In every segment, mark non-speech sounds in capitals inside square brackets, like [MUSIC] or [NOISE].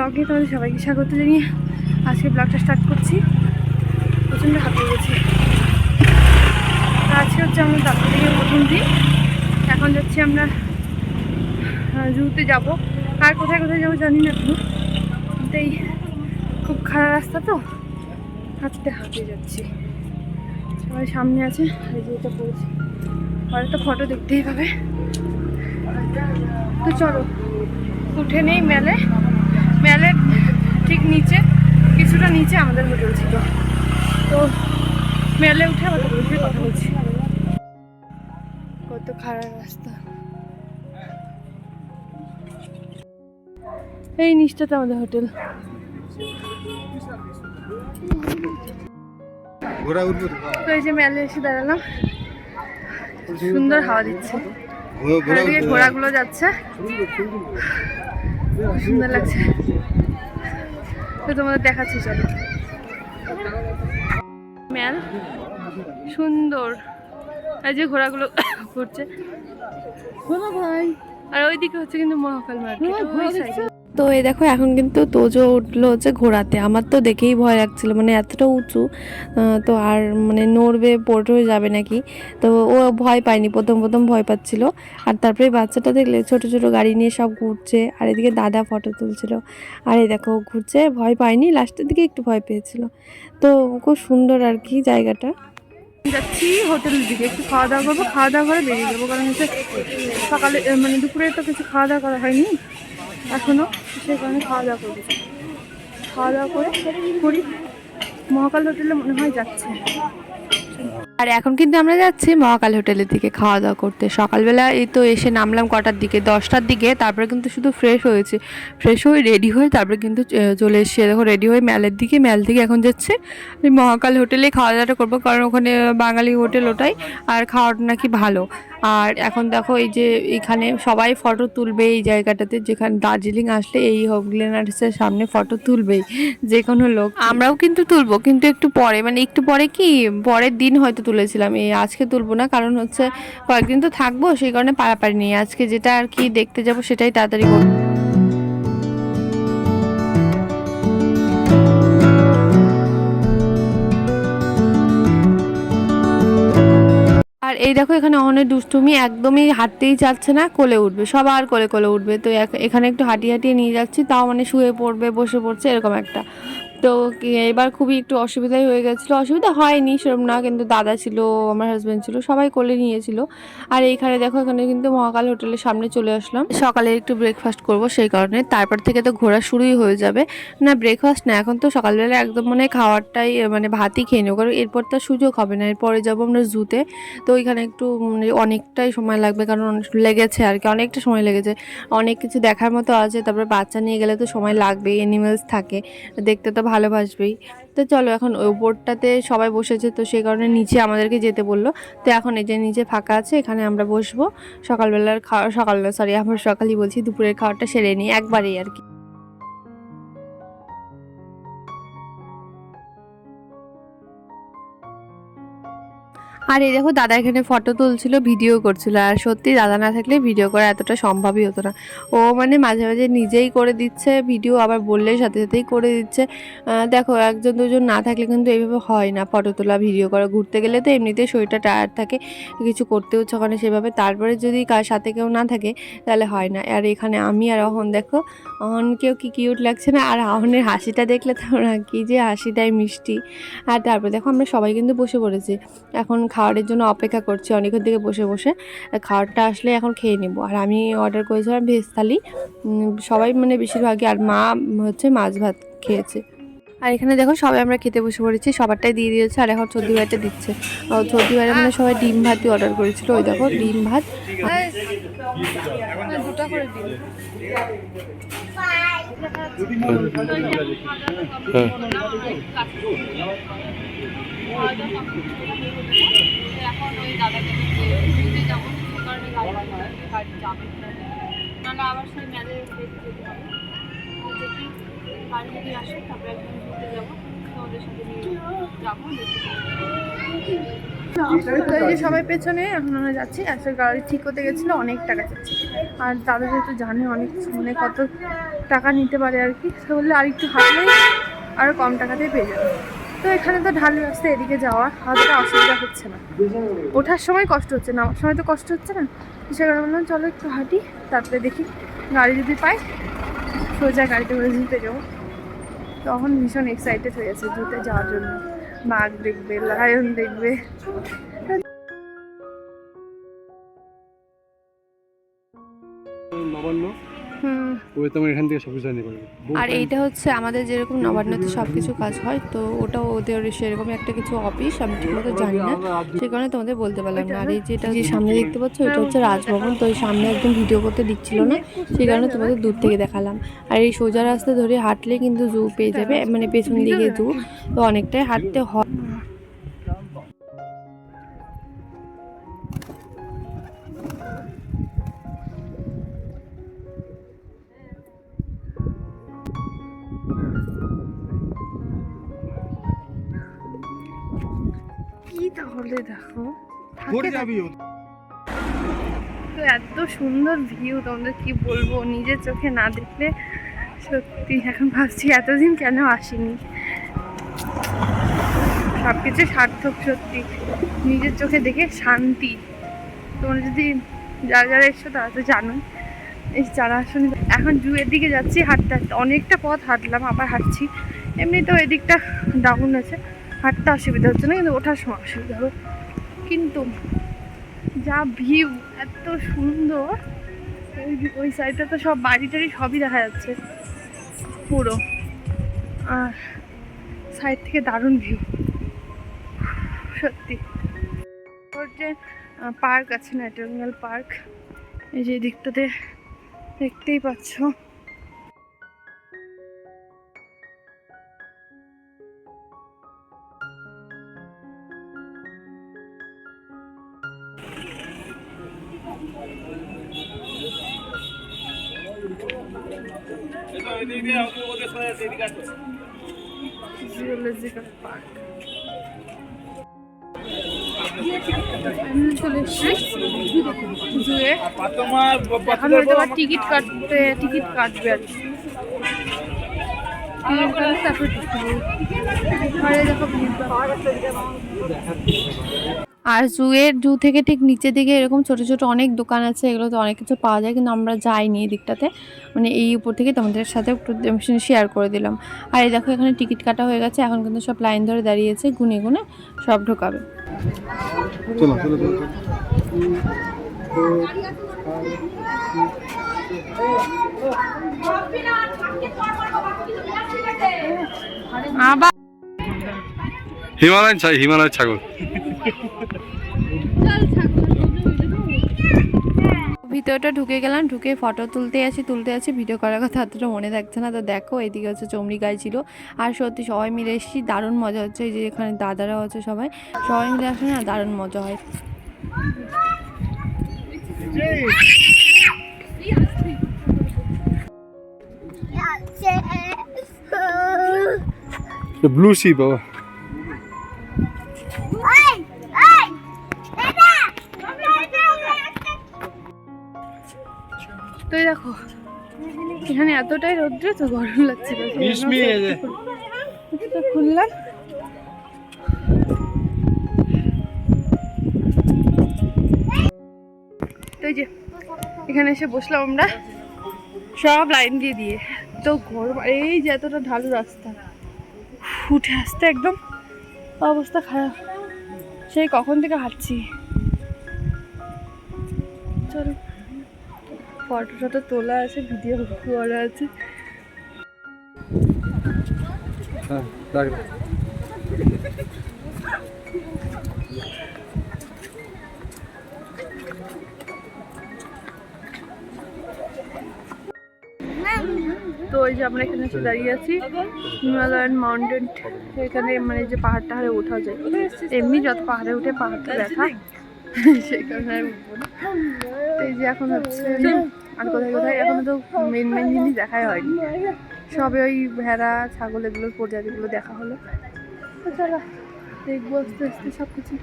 ব্লগে তোমাদের সবাইকে স্বাগত জানিয়ে আজকে ব্লগটা স্টার্ট করছি। প্রচণ্ড হাঁপিয়ে গেছি। আজকে হচ্ছে আমার দার্জিলিংয়ের প্রথম দিন। এখন যাচ্ছি আমরা জুতে যাব। আর কোথায় কোথায় যাব জানি না এখনও। এই খুব খারাপ রাস্তা তো। হাঁটতে হাঁপিয়ে যাচ্ছি। সবাই সামনে আছে এই যে পড়েছি। পরে তো ফটো দেখতেই পাবে তো চলো, উঠে নেই মেলে। ঠিক নিচে কিছুটা নিচে আমাদের হোটেল ছিল তো মেলে উঠে আবার উঠে কথা বলছি। কত খারাপ রাস্তা। এই নিচটাতে আমাদের হোটেল। তো? এই যে মেলে এসে দাঁড়ালাম। সুন্দর হাওয়া দিচ্ছে। ঘোড়াগুলো যাচ্ছে। সুন্দর লাগছে। তো তোমাদের দেখাচ্ছি চলো। ম্যাল সুন্দর। এই যে ঘোড়াগুলো ঘুরছে। ভাই। আর ওইদিকে হচ্ছে কিন্তু মহাকাল মার্কেট তো এই দেখো, এখন কিন্তু তোজো উঠল হচ্ছে ঘোরাতে আমার তো দেখেই ভয় লাগছিল মানে এতটা উঁচু তো আর মানে নড়বে পোর্ট হয়ে যাবে নাকি? তো ও ভয় পায়নি, প্রথম প্রথম ভয় পাচ্ছিল। আর তারপরে বাচ্চাটা দেখলে ছোট ছোট গাড়ি নিয়ে সব ঘুরছে, আর এদিকে দাদা ফটো তুলছিল। আর এই দেখো ঘুরছে, ভয় পায়নি, লাস্টের দিকে একটু ভয় পেয়েছিল। তো খুব সুন্দর আর কি জায়গাটা। যাচ্ছি হোটেলের দিকে, একটু খাওয়া দাওয়া করব, খাওয়া দাওয়া করে বেরিয়ে যাব। কারণ হচ্ছে সকালে মানে দুপুরে তো কিছু খাওয়া দাওয়া করা হয়নি। এখনও সেই কারণে খাওয়া দাওয়া করব খাওয়া দাওয়া করে করি। মহাকাল হোটেলে মনে হয় যাচ্ছে। আর এখন কিন্তু আমরা যাচ্ছি মহাকাল হোটেলের দিকে খাওয়া দাওয়া করতে। সকালবেলা এই তো এসে নামলাম কটার দিকে? দশটার দিকে। তারপরে কিন্তু শুধু ফ্রেশ হয়েছে। ফ্রেশ হয়ে রেডি হয়ে তারপরে কিন্তু চলে এসেছে। দেখো রেডি হয়ে ম্যালের দিকে ম্যাল থেকে এখন যাচ্ছে। মহাকাল হোটেলে খাওয়া দাওয়াটা করব। কারণ ওখানে বাঙালি হোটেল ওটাই। আর খাওয়াটা নাকি ভালো। আর এখন দেখো এই যে এখানে সবাই ফটো তুলবে এই জায়গাটাতে, যেখানে দার্জিলিং আসলে এই হোগলেনার্সের সামনে ফটো তুলবেই, যে কোনো লোক। আমরাও কিন্তু তুলবো, কিন্তু একটু পরে মানে একটু পরে কি, পরের দিন হয়তো তুলেছিলাম, এই আজকে তুলবো না, কারণ হচ্ছে কয়েকদিন তো থাকব, সেই কারণে পারাপারি নেই। আজকে যেটা আর কি দেখতে যাব সেটাই তাড়াতাড়ি করব। আর এই দেখো এখানে অনেক দুষ্টুমি, একদমই হাঁটতেই চাচ্ছে না, কোলে উঠবে। সবার কোলে কোলে উঠবে। তো এখ- এখানে একটু হাঁটিয়ে হাঁটিয়ে নিয়ে যাচ্ছি, তাও মানে শুয়ে পড়বে, বসে পড়ছে, এরকম একটা। তো এবার খুবই একটু অসুবিধাই হয়ে গেছিল। অসুবিধা হয়নি, সেরকম না, কিন্তু দাদা ছিল, আমার হাজব্যান্ড ছিল, সবাই কোলে নিয়েছিল। আর এইখানে দেখো, এখানে কিন্তু মহাকাল হোটেলের সামনে চলে আসলাম। সকালে একটু ব্রেকফাস্ট করব সেই কারণে, তারপর থেকে তো ঘোরা শুরুই হয়ে যাবে। না ব্রেকফাস্ট না, এখন তো সকালবেলা একদম মানে খাওয়ারটাই মানে ভাতই খেয়ে নেব, কারণ এরপর তো সুযোগ হবে না, এরপরে যাব আমরা জুতে তো ওইখানে একটু মানে অনেকটাই সময় লাগবে, কারণ লেগেছে আর কি, অনেকটা সময় লেগেছে। অনেক কিছু দেখার মতো আছে, তারপরে বাচ্চা নিয়ে গেলে তো সময় লাগবে অ্যানিমেলস থাকে, দেখতে তো ভালোবাসবেই। তো চলো এখন ওপরটাতে সবাই বসেছে, তো সেই কারণে নিচে আমাদেরকে যেতে বলল। তো এখন এই যে নিচে ফাঁকা আছে, এখানে আমরা বসবো। সকালবেলার খাওয়া, সকাল সরি আমার সকালই বলছি, দুপুরের খাওয়াটা সেরে নিই, একবারেই আর কি। আর এই দেখো দাদা এখানে ফটো তুলছিল ভিডিও করছিল। আর সত্যি দাদা না থাকলে ভিডিও করা এতটা সম্ভবই হতো না। ও মানে মাঝে মাঝে নিজেই করে দিচ্ছে ভিডিও আবার বললে সাথে সাথেই করে দিচ্ছে। দেখো একজন দুজন না থাকলে কিন্তু এইভাবে হয় না ফটো তোলা ভিডিও করা। ঘুরতে গেলে তো এমনিতেই শরীরটা টায়ার্ড থাকে, কিছু করতেও ইচ্ছা করে না সেভাবে। তারপরে যদি কার সাথে কেউ না থাকে, তাহলে হয় না। আর এখানে আমি আর অহন, দেখো, অহনকেও কি কিউট লাগছে না? আর অহনের হাসিটা দেখলে তো না কি যে হাসিটাই মিষ্টি। আর তারপরে দেখো আমরা সবাই কিন্তু বসে পড়েছি। এখন খাবারের জন্য অপেক্ষা করছি। অনেকক্ষণ থেকে বসে বসে খাবারটা আসলে এখন খেয়ে নেব। আর আমি অর্ডার করেছিলাম ভেজ থালি। সবাই মানে বেশিরভাগই আর মা হচ্ছে মাছ ভাত খেয়েছে। আর এখানে দেখো সবাই আমরা খেতে বসে পড়েছি, সবারটাই দিয়ে দিয়েছে আর এখন চর্দি ভাইটা দিচ্ছে। চর্দি ভাইরা মানে সবাই ডিম ভাতই অর্ডার করেছিল। ওই দেখো ডিম ভাত। দুটা সবাই পেছনে, এখন আমরা যাচ্ছি। একটা গাড়ি ঠিক করতে গেছিল, অনেক টাকা চাচ্ছি। আর তাদের যেহেতু জানে অনেক মানে কত টাকা নিতে পারে আর কি, সে বললে আর একটু হাঁটলেই আরও কম টাকাতেই পেয়ে যাবে। তো এখানে তো ঢালু রাস্তা এদিকে যাওয়া, অতটা অসুবিধা হচ্ছে না। ওঠার সময় কষ্ট হচ্ছে, নামার সময় তো কষ্ট হচ্ছে না। সে কারণে বললাম, চলো একটু হাঁটি, তারপরে দেখি গাড়ি যদি পাই, সোজা গাড়িতে করে জুতে যাব। তখন ভীষণ এক্সাইটেড হয়ে গেছে জুতে যাওয়ার জন্য। বাঘ দেখবে লায়ন দেখবে। নবান্ন। ওই তোমার এখান থেকে সব কিছু জানি পারবে। আর এইটা হচ্ছে আমাদের যেরকম নবান্নতে সব কিছু কাজ হয় তো ওটাও ওদের সেরকম একটা কিছু অফিস আমি ঠিকমতো জানি না। সেই কারণে তোমাদের বলতে পারলাম না। আর এই যেটা যে সামনে দেখতে পাচ্ছ এটা হচ্ছে রাজভবন তো এই সামনে একদম ভিডিও করতে দিচ্ছিল না। সেই কারণে তোমাদের দূর থেকে দেখালাম। আর এই সোজা রাস্তা ধরে হাঁটলে কিন্তু জু পেয়ে যাবে মানে পেছন দিকে জু তো অনেকটাই হাঁটতে হয়। তাহলে দেখো যাবি তো এত সুন্দর ভিউ তোমাদের কি বলব? নিজের চোখে না দেখলে সত্যি এখন ভাবছি এতদিন কেন আসিনি। সব কিছু সার্থক সত্যি। নিজের চোখে দেখে শান্তি। তোমরা যদি যারা যারা এসছো তারা তো জানো এই যারা আসলে এখন জুয়ের দিকে যাচ্ছি হাঁটতে হাঁটতে। অনেকটা পথ হাঁটলাম আবার হাঁটছি। এমনিতেও এদিকটা ডাউন আছে। হাঁটতে অসুবিধা হচ্ছে না, কিন্তু ওঠার সময় অসুবিধা হবে। কিন্তু যা ভিউ এত সুন্দর। ওই ওই সাইডটা তো সব বাড়ি টাড়ি সবই দেখা যাচ্ছে। পুরো। আর সাইড থেকে দারুণ ভিউ সত্যি। ওর যে পার্ক আছে ন্যাটোরিয়াল পার্ক এই যে দিকটাতে দেখতেই পাচ্ছ। জুলজিক্যাল পার্ক জুয়ে এখন হয়তো টিকিট কাটতে টিকিট কাটবে আর তারপর দেখো আর জুয়ের জু থেকে ঠিক নিচের দিকে এরকম ছোট ছোট অনেক দোকান আছে এগুলোতে অনেক কিছু পাওয়া যায় কিন্তু আমরা যাইনি এই দিকটাতে। মানে এই উপর থেকে তোমাদের সাথে একটু শেয়ার করে দিলাম। আর এই দেখো এখানে টিকিট কাটা হয়ে গেছে এখন কিন্তু সব লাইন ধরে দাঁড়িয়েছে গুনে গুনে সব ঢোকাবে। চলো চলো চলো। আবার হিমালয়ান ছাই হিমালয়ের ছাগল। ভিতরটা ঢুকে গেলাম ঢুকে ফটো তুলতে আছি তুলতে আছি ভিডিও করার কথা অতটা মনে থাকছে না। তো দেখো এদিকে হচ্ছে চমড়ি গায়ে ছিল। আর সত্যি সবাই মিলে এসেছি দারুণ মজা হচ্ছে। এই যে এখানে দাদারা আছে সবাই। সবাই মিলে আসলে না দারুণ মজা হয়। ব্লু সি বাবা তো দেখো এখানে এতটাই রৌদ্র তো গরম লাগছিল খুললাম। তো যে এখানে এসে বসলাম আমরা। সব লাইন দিয়ে দিয়ে। তো গরম এই যে এতটা ঢালু রাস্তা। উঠে আসতে একদম অবস্থা খারাপ। সেই কখন থেকে হাঁটছি। চলো। ফটো টটো তোলা আছে ভিডিও করা আছে। হ্যাঁ। তো ওই যে আমরা এখানে এসে দাঁড়িয়ে আছি হিমালয়ান মাউন্টেন। এখানে মানে যে পাহাড় টাহাড়ে ওঠা যায় এমনি যত পাহাড়ে উঠে পাহাড়টা দেখা। [LAUGHS] সেই কারণে আর উঠবো না। তো এই যে এখন হচ্ছে আর কোথায় কোথায়? এখনও তো মেন মেন জিনিস দেখাই হয়নি। সবে ওই ভেড়া ছাগল এগুলোর প্রজাতিগুলো দেখা হলো। তো চলো। দেখব আস্তে আস্তে সব কিছু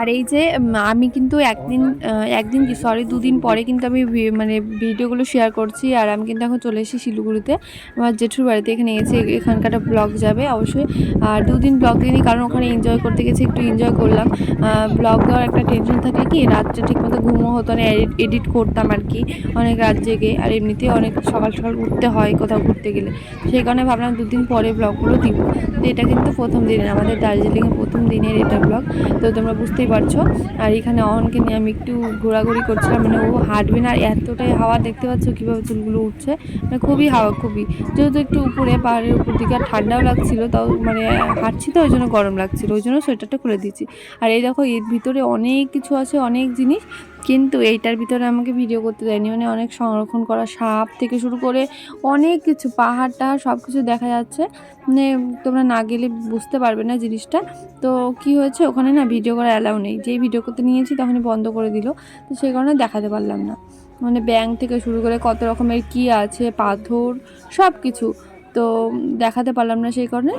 আর এই যে আমি কিন্তু একদিন একদিন কি সরি দুদিন পরে কিন্তু আমি মানে ভিডিওগুলো শেয়ার করছি আর আমি কিন্তু এখন চলে এসেছি শিলিগুড়িতে। আমার জেঠুর বাড়িতে এখানে এসে এখানকারটা ব্লগ যাবে অবশ্যই। আর দুদিন ব্লগ দিইনি কারণ ওখানে এনজয় করতে গেছি, একটু এনজয় করলাম। ব্লগ দেওয়ার একটা টেনশন থাকে কি, রাত্রে ঠিকমতো ঘুমও হতো না এডিট করতাম আর কি। অনেক রাত জেগে আর এমনিতে অনেক সকাল সকাল উঠতে হয় কোথাও ঘুরতে গেলে। সেই কারণে ভাবলাম দুদিন পরে ব্লগগুলো দিব। তো এটা কিন্তু প্রথম দিনের, আমাদের দার্জিলিংয়ে প্রথম দিনের এটা ব্লগ তো তোমরা বুঝতেই পারছ। আর এখানে অহনকে নিয়ে আমি একটু ঘোরাঘুরি করছিলাম মানে ও হাঁটবে না, আর এতটাই হাওয়া দেখতে পাচ্ছ কীভাবে চুলগুলো উঠছে। মানে খুবই হাওয়া, খুবই। যেহেতু একটু উপরে, পাহাড়ের উপর দিকে আর ঠান্ডাও লাগছিল, তাও মানে হাঁটছি তো, ওই জন্য গরম লাগছিল, ওই জন্য সোয়েটারটা খুলে দিয়েছি। আর এই দেখো, এর ভিতরে অনেক কিছু আছে, অনেক জিনিস। কিন্তু এইটার ভিতরে আমাকে ভিডিও করতে দেয়নি। মানে অনেক সংরক্ষণ করা সাপ থেকে শুরু করে অনেক কিছু, পাহাড় টাহাড় সব কিছু দেখা যাচ্ছে। মানে তোমরা না গেলে বুঝতে পারবে না জিনিসটা। তো কি হয়েছে, ওখানে না ভিডিও করা অ্যালাউ নেই। যেই ভিডিও করতে নিয়েছি তখনই বন্ধ করে দিল। তো সেই কারণে দেখাতে পারলাম না। মানে ব্যাংক থেকে শুরু করে কত রকমের কি আছে, পাথর সব কিছু তো দেখাতে পারলাম না সেই কারণে।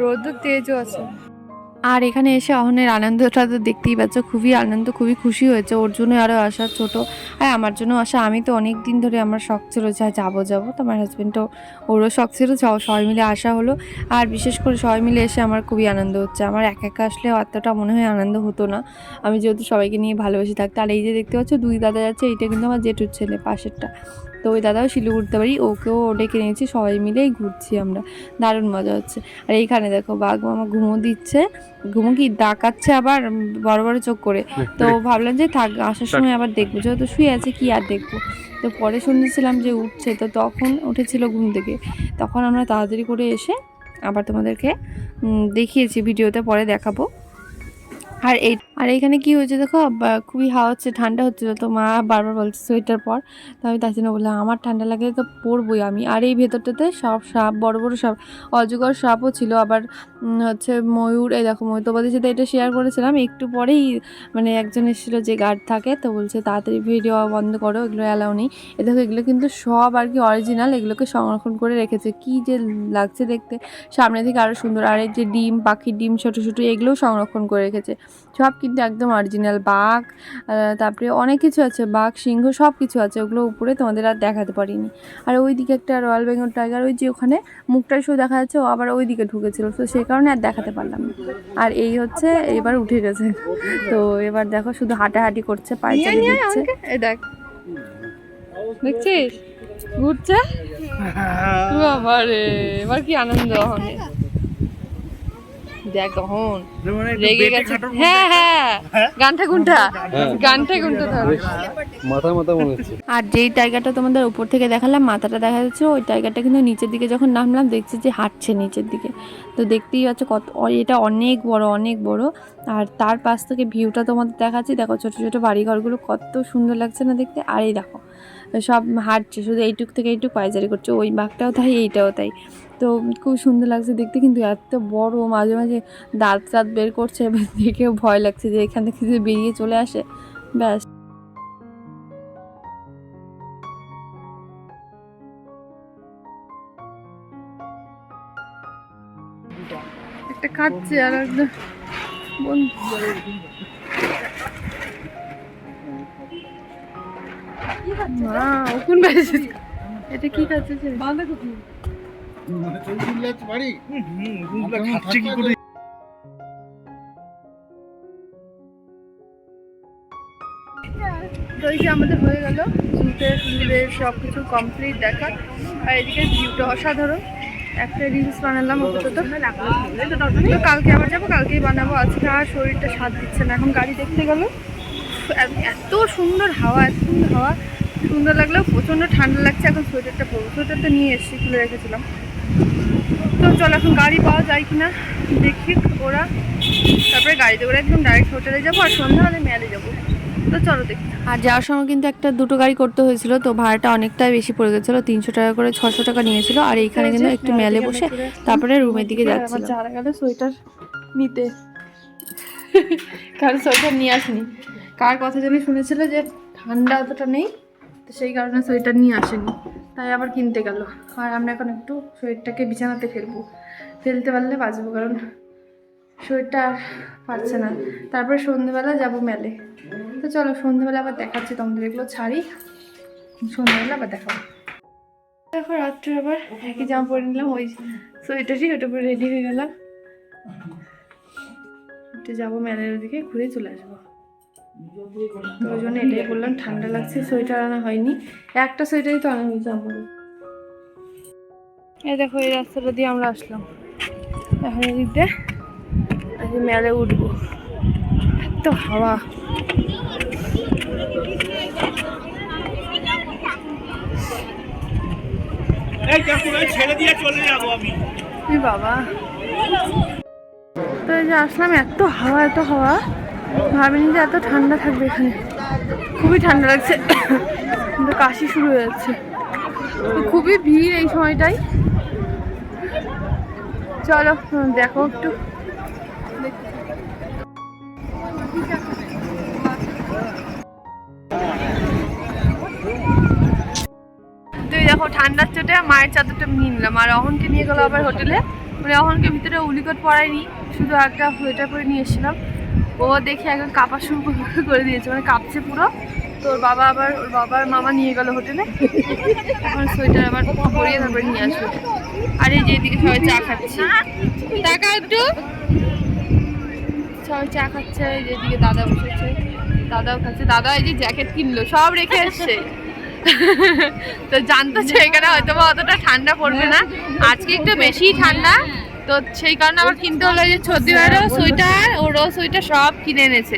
রোদ তেজও আছে। আর এখানে এসে অহনের আনন্দটা তো দেখতেই পাচ্ছ, খুবই আনন্দ, খুবই খুশি হয়েছে। ওর জন্য আরও আসা ছোট। আর আমার জন্য আসা আমি তো অনেক দিন ধরে আমার শখ ছিল যে যাব যাব। তো আমার হাজব্যান্ডও ওরও শখ ছিল সবাই মিলে আসা হলো। আর বিশেষ করে সবাই মিলে এসে আমার খুবই আনন্দ হচ্ছে। আমার একা একা আসলে অতটা মনে হয় আনন্দ হতো না। আমি যেহেতু সবাইকে নিয়ে ভালোবেসে থাকতে, আর এই যে দেখতে পাচ্ছ, দুই দাদা যাচ্ছে, এইটা কিন্তু আমার জেঠুর ছেলে, পাশেরটা। তো ওই দাদাও শিলিগুড়িতে পারি ওকেও ডেকে নিয়েছি সবাই মিলেই ঘুরছি আমরা। দারুণ মজা হচ্ছে। আর এইখানে দেখো বাঘ মামা ঘুমো দিচ্ছে। ঘুমো কি ডাকাচ্ছে আবার বড় বড় চোখ করে। তো [LAUGHS] ভাবলাম যে থাক আসার সময় আবার দেখব। যেহেতু শুয়ে আছে কি আর দেখব? তো পরে শুনেছিলাম যে উঠছে তো তখন উঠেছিল ঘুম থেকে। তখন আমরা তাড়াতাড়ি করে এসে আবার তোমাদেরকে দেখিয়েছি ভিডিওতে পরে দেখাবো। আর এই আর এখানে কি হয়েছে দেখো খুবই হাওয়া হচ্ছে, ঠান্ডা হচ্ছিল, তো মা বারবার বলছে সোয়েটার পর। তো আমি তাই জন্য বললাম, আমার ঠান্ডা লাগে তো পরবই আমি। আর এই ভেতরটাতে সব সাপ, বড় বড় সাপ, অজগর সাপও ছিল। আবার হচ্ছে ময়ূর, এই দেখো ময়ূরবাদের সাথে এটা শেয়ার করেছিলাম। একটু পরেই মানে একজন এসেছিল যে গার্ড থাকে, তো বলছে, তাড়াতাড়ি ভিডিও বন্ধ করো, এগুলো অ্যালাউ নেই। এ দেখো, এগুলো কিন্তু সব আর কি অরিজিনাল এগুলোকে সংরক্ষণ করে রেখেছে। কি যে লাগছে দেখতে। সামনে থেকে আরও সুন্দর। আর এই যে ডিম, পাখির ডিম, ছোটো ছোটো, এগুলোও সংরক্ষণ করে রেখেছে। সব কিন্তু একদম অরিজিনাল বাঘ তারপরে অনেক কিছু আছে বাঘ সিংহ সব কিছু আছে ওগুলো উপরে তোমাদের আর দেখাতে পারিনি। আর ওই দিকে একটা রয়্যাল বেঙ্গল টাইগার ওই যে ওখানে মুখটা শো দেখা যাচ্ছে ও আবার ওই দিকে ঢুকেছিল তো সেই কারণে আর দেখাতে পারলাম না। আর এই হচ্ছে এবার উঠে গেছে। তো এবার দেখো শুধু হাঁটাহাঁটি করছে পায়ে দিচ্ছে। দেখ। দেখছিস? ঘুরছে? [LAUGHS] বাবা রে এবার কি আনন্দ হনে দেখ কখন। রেগে গেছে। হ্যাঁ হ্যাঁ। গানটা গুনটা। গানটা গুনটা ধর। মাথা মাথা মনে হচ্ছে। আর যেই টাইগারটা তোমাদের উপর থেকে দেখালাম মাথাটা দেখা যাচ্ছে ওই টাইগারটা কিন্তু নিচের দিকে যখন নামলাম দেখছি যে হাঁটছে নিচের দিকে। তো দেখতেই পাচ্ছ কত এটা অনেক বড় অনেক বড়। আর তার পাশ থেকে ভিউটা তোমাদের দেখাচ্ছি। দেখো ছোট ছোটো বাড়িঘরগুলো কত সুন্দর লাগছে না দেখতে। আর এই দেখো সব হাঁটছে, শুধু এইটুক থেকে এইটুক পায়চারি করছে, ওই বাঘটাও তাই, এইটাও তাই। তো খুব সুন্দর লাগছে দেখতে, কিন্তু এত বড় মাঝে মাঝে দাঁত দাঁত বের করছে দেখেও ভয় লাগছে যে এখান থেকে যদি বেরিয়ে চলে আসে। ব্যাস। একটা খাচ্ছে আর একটা বন্ধু। কোন বেড়েছে এটা কি খাচ্ছে যে বাঁধাকপি। খাচ্ছে কি করে? তো এই যে আমাদের হয়ে গেল। জুতে টুরে সব কিছু কমপ্লিট দেখা আর এদিকে ভিউটা অসাধারণ। একটা রিলস বানালাম আপাতত। তো কালকে আবার যাব কালকেই বানাবো। আজকে আর শরীরটা সাথ দিচ্ছে না। এখন গাড়ি দেখতে গেল। এত সুন্দর হাওয়া এত সুন্দর হাওয়া। সুন্দর লাগলেও প্রচণ্ড ঠান্ডা লাগছে এখন সোয়েটারটা পরবো। সোয়েটারটা নিয়ে এসেছি খুলে রেখেছিলাম। তো চল এখন গাড়ি পাওয়া যায় কিনা দেখি ওরা। তারপরে গাড়িতে করে একদম ডাইরেক্ট হোটেলে যাব আর সন্ধ্যা হলে মেয়ালে যাব। তো চলো দেখি। আর যাওয়ার সময় কিন্তু একটা দুটো গাড়ি করতে হয়েছিল তো ভাড়াটা অনেকটাই বেশি পড়ে গেছিল তিনশো টাকা করে ছশো টাকা নিয়েছিল আর এইখানে কিন্তু একটু মেলে বসে তারপরে রুমের দিকে যাচ্ছিল যারা গেল সোয়েটার নিতে। কারণ সোয়েটার নিয়ে আসিনি। কার কথা জানি শুনেছিল যে ঠান্ডা অতটা নেই তো সেই কারণে সোয়েটার নিয়ে আসেনি। তাই আবার কিনতে গেল। আর আমরা এখন একটু সোয়েটারটাকে বিছানাতে ফেলব। ফেলতে পারলে বাঁচবো, কারণ শরীরটা আর পারছে না। তারপরে সন্ধ্যেবেলা যাব মেলে। তো চলো সন্ধ্যেবেলা আবার দেখাচ্ছি তোমাদের। এগুলো ছাড়ি সন্ধ্যেবেলা আবার দেখাবো। দেখো রাত্রে আবার একই জামা পরে নিলাম। ওই সোয়েটারই ওটা পরে রেডি হয়ে গেলাম। যাব মেলের ওদিকে, ঘুরে চলে আসব। তো ওই জন্য এটাই বললাম ঠান্ডা লাগছে সোয়েটার আনা হয়নি। একটা সোয়েটারই তো আনা হয়েছে আমার এই দেখো এই রাস্তাটা দিয়ে আমরা আসলাম। এখন এদিক দিয়ে আজকে মেলে উঠবো। এত হাওয়া। ছেড়ে দিয়ে চলে যাব আমি। বাবা। তো এই যে আসলাম এত হাওয়া এত হাওয়া। ভাবিনি যে এত ঠান্ডা থাকবে এখানে। খুবই ঠান্ডা লাগছে। কিন্তু কাশি শুরু হয়ে যাচ্ছে। খুবই ভিড় এই সময়টাই চলো, দেখো একটু। তুই দেখো, ঠান্ডার চোটে মায়ের চাদরটা নিয়ে নিলাম। আর অহনকে নিয়ে গেলো আবার হোটেলে। মানে অহনকে ভিতরে উলিকট পরাইনি শুধু একটা সোয়েটার পরে নিয়ে এসেছিলাম। ও দেখে একদম কাঁপা শুরু করে- দিয়েছে মানে কাঁপছে পুরো। তো ওর বাবা আবার ওর বাবার মামা নিয়ে গেল হোটেলে। এখন সোয়েটার আবার পরিয়ে তারপরে নিয়ে আসবে। আর এই যে এদিকে সবাই চা খাচ্ছে। টাকা একটু। সবাই চা খাচ্ছে এই যে এদিকে দাদা বসেছে। দাদাও খাচ্ছে। দাদা এই যে জ্যাকেট কিনলো সব রেখে এসছে। তো জানতো যে এখানে হয়তো বা অতটা ঠান্ডা পড়বে না। আজকে একটু বেশি ঠান্ডা। তো সেই কারণে আমার কিনতে হলো যে ছর্দি ভাইয়েরও সোয়েটার ওরও সোয়েটার সব কিনে এনেছে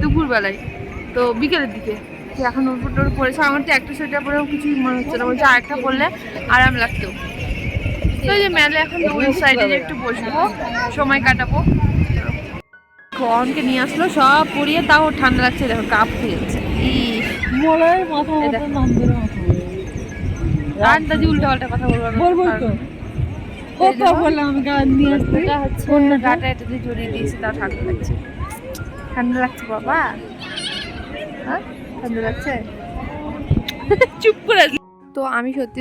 দুপুরবেলায়। তো বিকেলের দিকে এখন উপর টোর পরেছে আমার তো একটা সোয়েটার পরেও কিছুই মনে হচ্ছে না। বলছে আরেকটা পরলে আরাম লাগতো। তো এই যে মেলে এখন ওই সাইডে একটু বসবো সময় কাটাবো। কনকে নিয়ে আসলো সব পরিয়ে তাও ঠান্ডা লাগছে। দেখো কাপ ইস মলয়ের মাথা আন্দাজি উল্টা পাল্টা কথা বলব। বলব কত বললাম গান নিয়ে আসতে। হচ্ছে গাটা এটা দিয়ে জড়িয়ে দিয়েছে তাও ঠান্ডা লাগছে। ঠান্ডা লাগছে বাবা। হ্যাঁ? ঠান্ডা লাগছে? চুপ করে। তো আমি সত্যি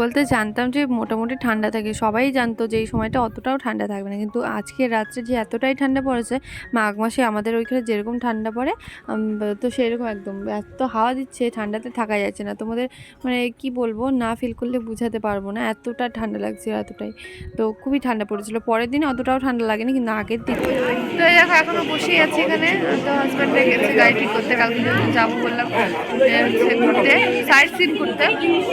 বলতে জানতাম যে মোটামুটি ঠান্ডা থাকে। সবাই জানতো যে এই সময়টা অতটাও ঠান্ডা থাকবে না। কিন্তু আজকে রাত্রে যে এতটাই ঠান্ডা পড়েছে, মাঘ মাসে আমাদের ওইখানে যেরকম ঠান্ডা পড়ে তো সেরকম একদম। এত হাওয়া দিচ্ছে, ঠান্ডাতে থাকা যাচ্ছে না। তোমাদের মানে কি বলব, না ফিল করলে বুঝাতে পারব না। এতটা ঠান্ডা লাগছে এতটাই। তো খুবই ঠান্ডা পড়েছিল। পরের দিনে অতটাও ঠান্ডা লাগেনি, কিন্তু আগের দিন তো দেখো, এখনও বসেই আছি এখানে। তো হাজব্যান্ডে গেছে গাড়ি ঠিক করতে। কালকে যাব বললাম ঘুরতে সাইড সিন করতে।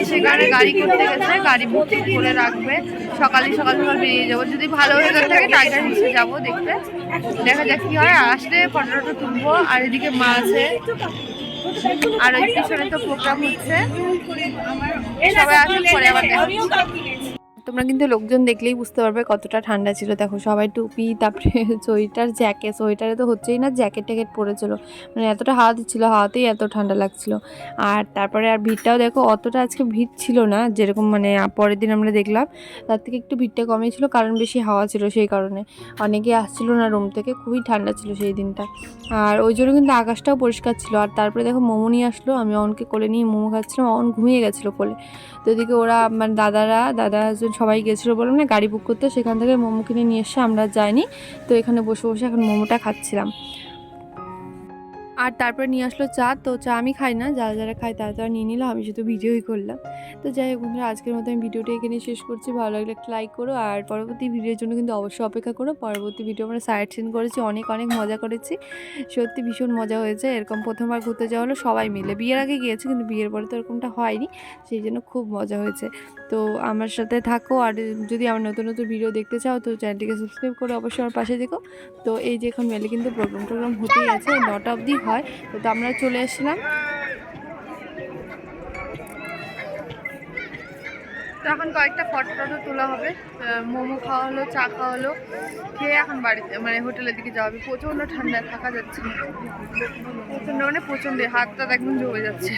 সেখানে গাড়ি করতে গেছে গাড়ি বুকিং করে রাখবে। সকালে সকাল সকাল বেরিয়ে যাব। যদি ভালো ওয়েদার থাকে টাইগার হিসেবে যাব দেখতে। দেখা যাক কি হয়। আসলে ফটোটা তুলবো। আর এদিকে মা আছে। আর ওই পিছনে তো প্রোগ্রাম হচ্ছে। সবাই আসলে পরে আবার দেখা। তোমরা কিন্তু লোকজন দেখলেই বুঝতে পারবে কতটা ঠান্ডা ছিল। দেখো সবাই টুপি, তারপরে [LAUGHS] সোয়েটার, জ্যাকেট। সোয়েটারে তো হচ্ছেই না জ্যাকেট ট্যাকেট পরেছিল মানে এতটা হাওয়া দিচ্ছিল, হাওয়াতেই এত ঠান্ডা লাগছিল। আর তারপরে আর ভিড়টাও দেখো অতটা আজকে ভিড় ছিল না, যেরকম মানে পরের দিন আমরা দেখলাম। তার থেকে একটু ভিড়টা কমই ছিল, কারণ বেশি হাওয়া ছিল সেই কারণে। অনেকে আসছিল না রুম থেকে, খুবই ঠান্ডা ছিল সেই দিনটা। আর ওই জন্য কিন্তু আকাশটাও পরিষ্কার ছিল। আর তারপরে দেখো মোমো নিয়ে আসলো, আমি অনকে কোলে নিয়ে মোমো খাচ্ছিলাম অন ঘুমিয়ে গেছিল কোলে। তো এদিকে ওরা মানে দাদারা, দাদা হাজবেন্ড সবাই গেছিল বলে মানে গাড়ি বুক করতে, সেখান থেকে মোমো কিনে নিয়ে এসে আমরা যাইনি। তো এখানে বসে বসে এখন মোমোটা খাচ্ছিলাম। আর তারপরে নিয়ে আসলো চা, তো চা আমি খাই না, যারা যারা খায় তারা তারা নিয়ে নিলাম আমি শুধু ভিডিওই করলাম। তো যাই হোক বন্ধুরা, আজকের মতো আমি ভিডিওটা এখানে শেষ করছি, ভালো লাগলে একটা লাইক করো, আর পরবর্তী ভিডিওর জন্য কিন্তু অবশ্যই অপেক্ষা করো, পরবর্তী ভিডিও আমরা সাইড সিন করেছি, অনেক অনেক মজা করেছি, সত্যি ভীষণ মজা হয়েছে, এরকম প্রথমবার ঘুরতে যাওয়া হলো সবাই মিলে, বিয়ের আগে গিয়েছি কিন্তু বিয়ের পরে তো এরকমটা হয়নি, সেই জন্য খুব মজা হয়েছে। তো আমার সাথে থাকো, আর যদি আমার নতুন নতুন ভিডিও দেখতে চাও, তো চ্যানেলটিকে সাবস্ক্রাইব করে অবশ্যই আমার পাশে দেখো তো এই যে এখন মেলে কিন্তু প্রোগ্রাম টোগ্রাম হতেই আছে, নটা অবধি হয়। তো আমরা চলে এসেছিলাম তো এখন কয়েকটা ফটো টটো তোলা হবে। মোমো খাওয়া হলো চা খাওয়া হলো খেয়ে এখন বাড়িতে মানে হোটেলের দিকে যাওয়া হবে। প্রচণ্ড ঠান্ডা, থাকা যাচ্ছে প্রচণ্ড মানে প্রচণ্ড, হাতটা একদম জমে যাচ্ছে।